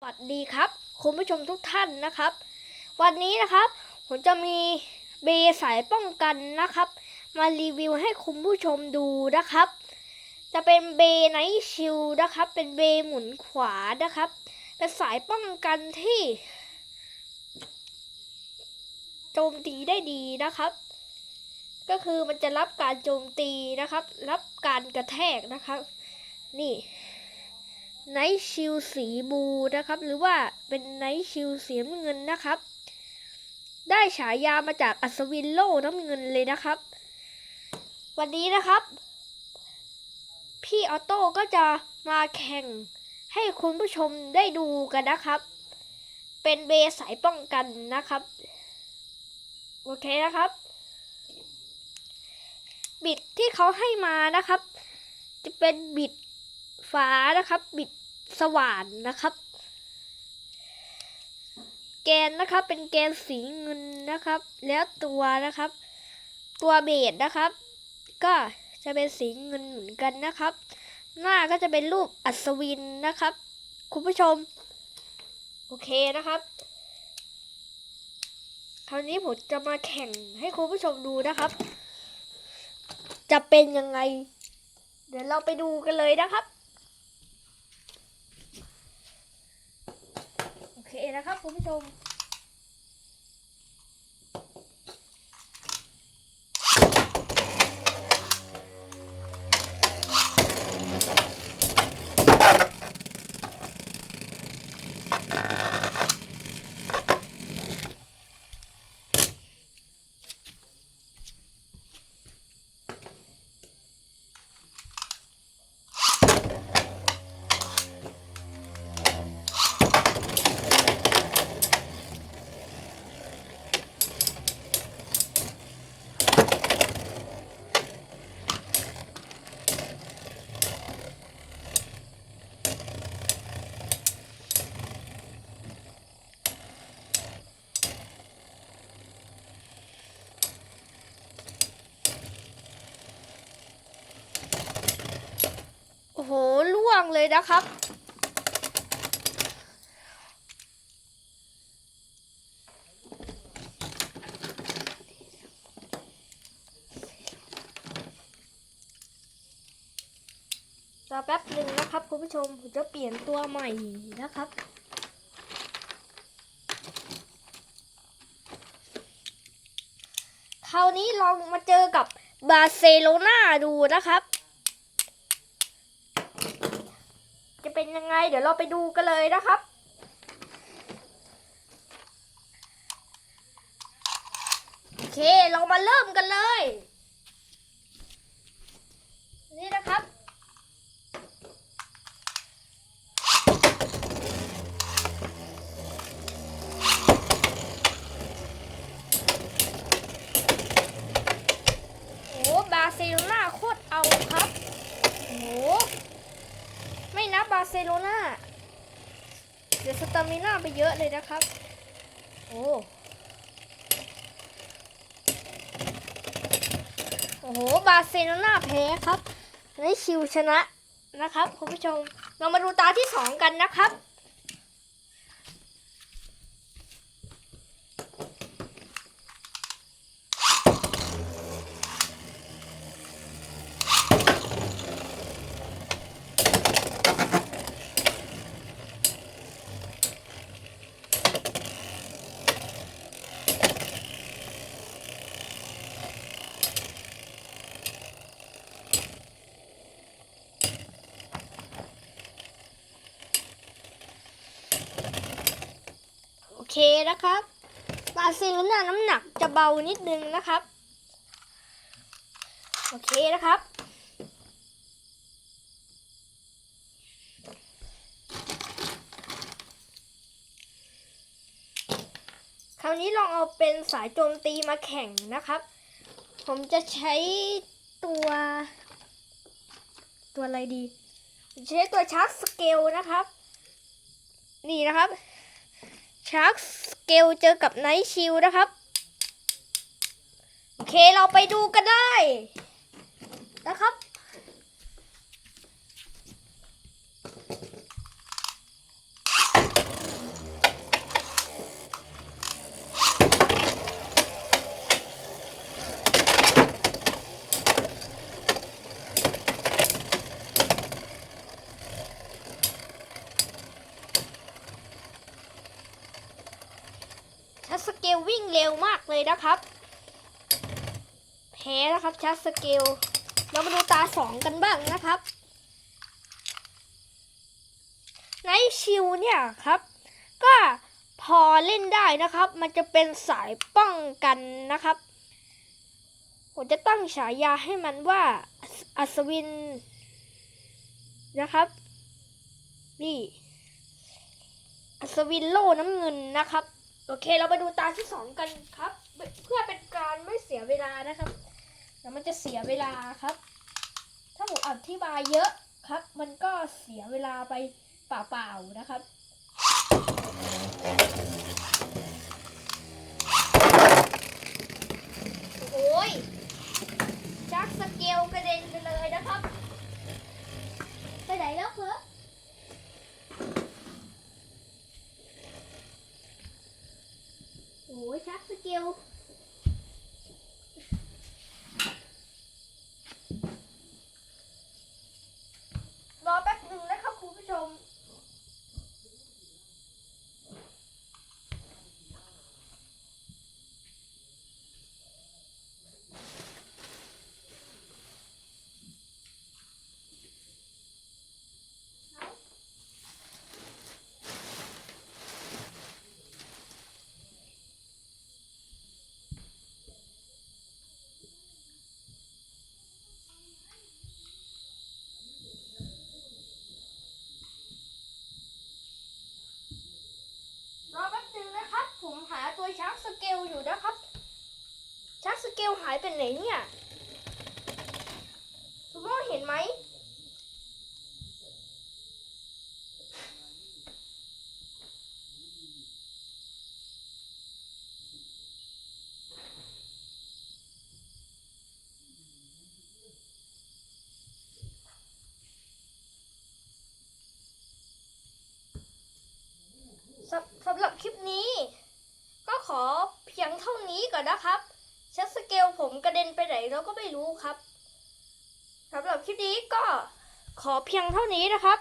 สวัสดีครับคุณผู้ชมทุกท่านนะครับ วันนี้นะครับผมจะมีเบสายป้องกันนะครับ มารีวิวให้คุณผู้ชมดูนะครับ จะเป็นเบไนท์ชิลนะครับ เป็นเบหมุนขวานะครับ เป็นสายป้องกันที่โจมตีได้ดีนะครับ ก็คือมันจะรับการโจมตีนะครับ รับการกระแทกนะครับ นี่ ไนท์ชิลสีบูนะครับ หรือว่าเป็นไนท์ชิลสีน้ำเงินนะครับ ได้ฉายามาจากอัศวินโลน้ำเงินเลยนะครับ วันนี้นะครับ พี่ออโต้ก็จะมาแข่งให้คุณผู้ชมได้ดูกันนะครับ เป็นเบสายป้องกันนะครับ โอเคนะครับ บิดที่เขาให้มานะครับ จะเป็นบิดฟ้านะครับ บิด สว่านนะครับ แกนนะครับเป็นแกนสีเงินนะครับ แล้วตัวนะครับ ตัวเบสนะครับ ก็จะเป็นสีเงินเหมือนกันนะครับ หน้าก็จะเป็นรูปอัศวินนะครับ คุณผู้ชม โอเคนะครับคราวนี้ผมจะมาแข่งให้คุณผู้ชมดูนะครับ จะเป็นยังไง เดี๋ยวเราไปดูกันเลยนะครับ โอเค นะครับคุณผู้ชม โอ้โห ล่งเลยนะครับ รอแป๊บหนึ่งนะครับคุณผู้ชมผมจะเปลี่ยนตัวใหม่นะครับคราวนี้ลองมาเจอกับบาร์เซโลนาดูนะครับ จะเป็นยังไง เดี๋ยวเราไปดูกันเลยนะครับ โอเค เรามาเริ่มกันเลย นี่นะครับ โอ้บาร์เซโลนาโคตรเอาครับ โอ้ ไม่นับบาร์ เซโลนาเดี๋ยวสตามิน่าไปเยอะเลยนะครับ โอ้โอ้โห บาร์เซโลนาแพ้ครับได้ชิวชนะนะครับคุณผู้ชม เรามาดูตาที่สองกันนะครับ เคนะครับบาร์ซโลน่าน้ำหนักจะเบานิดนึงนะครับ โอเคนะครับคราวนี้ลองเอาเป็นสายโจมตีมาแข่งนะครับ ผมจะใช้ตัว ตัวอะไรดี ใช้ตัวชาร์จสเกลนะครับ นี่นะครับ ชาร์กสเกลเจอกับไนท์ชิลนะครับ โอเคเราไปดูกันได้นะครับ โชัดสเกลวิ่ง เลยนะครับแพ้นะครับชัดสเกลเรามาดูตาสองกันบ้างนะครับไนชิลเนี่ยครับ ก็พอเล่นได้นะครับ มันจะเป็นสายป้องกันนะครับ ผมจะตั้งฉายาให้มันว่าอัศวินนะครับ นี่ อัศวินโล่น้ำเงินนะครับ โอเคเราไปดูตาที่สองกันครับ เพื่อเป็นการไม่เสียเวลานะครับแล้วมันจะเสียเวลาครับ ถ้าผมอธิบายเยอะครับ มันก็เสียเวลาไปเปล่าๆนะครับ โอ้ยจักสเกลกระเด็นไปเลยนะครับ ไปไหนแล้วเพอ โอ้ยชักสเกล รอแป๊บหนึ่งนะครับคุณผู้ชม รอแป๊บ นึงนะครับ ผมหาตัวชาร์กสเกลอยู่นะครับชาร์กสเกลหายไปไหนเนี่ยคุณพ่อเห็นไหมสับ ลิปนี้ ก็ขอเพียงเท่านี้ก่อนนะครับชัดสเกลผมกระเด็นไปไหนเราก็ไม่รู้ครับสำหรับคลิปนี้ก็ขอเพียงเท่านี้นะครับ